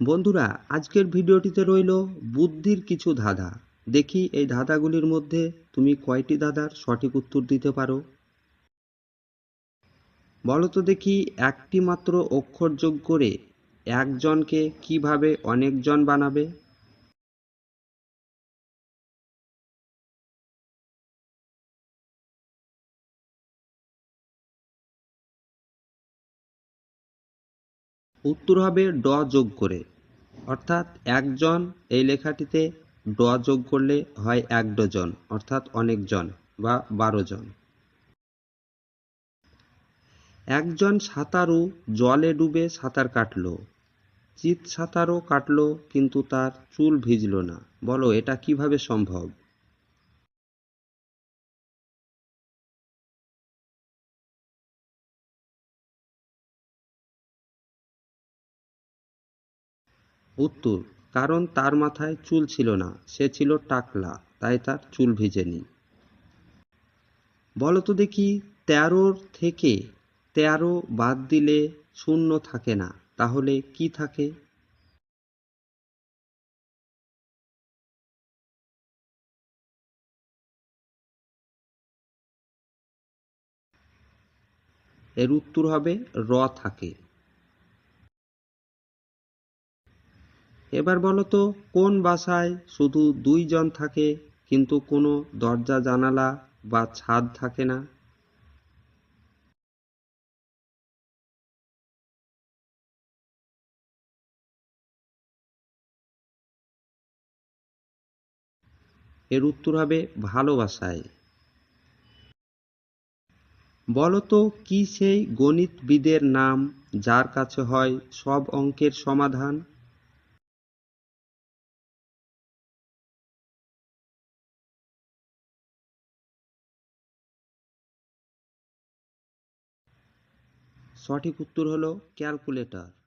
বন্ধুরা, আজকের ভিডিওটিতে রইল বুদ্ধির কিছু ধাঁধা। দেখি এই ধাঁধাগুলির মধ্যে তুমি কয়টি ধাঁধার সঠিক উত্তর দিতে পারো? বলো তো দেখি একটি মাত্র অক্ষর যোগ করে একজনকে কীভাবে অনেকজন বানাবে? উত্তর হবে ড যোগ করে। অর্থাৎ একজন এই লেখাটিতে ড যোগ করলে হয় এক ডজন, অর্থাৎ অনেকজন বা বারো জন। একজন সাঁতারু জলে ডুবে সাঁতার কাটল। চিত সাঁতারও কাটল, কিন্তু তার চুল ভিজলো না। বলো, এটা কীভাবে সম্ভব? উত্তর, কারণ তার মাথায় চুল ছিল না, সে ছিল টাকলা, তাই তার চুল ভিজেনি। বলো তো দেখি, তেরোর থেকে তেরো বাদ দিলে শূন্য থাকে না, তাহলে কি থাকে? এর উত্তর হবে, র থাকে। এবার বলো তো, কোন বাসায় শুধু দুইজন থাকে, কিন্তু কোনো দরজা, জানালা বা ছাদ থাকে না? এর উত্তর হবে ভালোবাসায় বলো তো, কি সেই গণিতবিদের নাম যার কাছে হয় সব অঙ্কের সমাধান? সঠিক উত্তর হলো ক্যালকুলেটর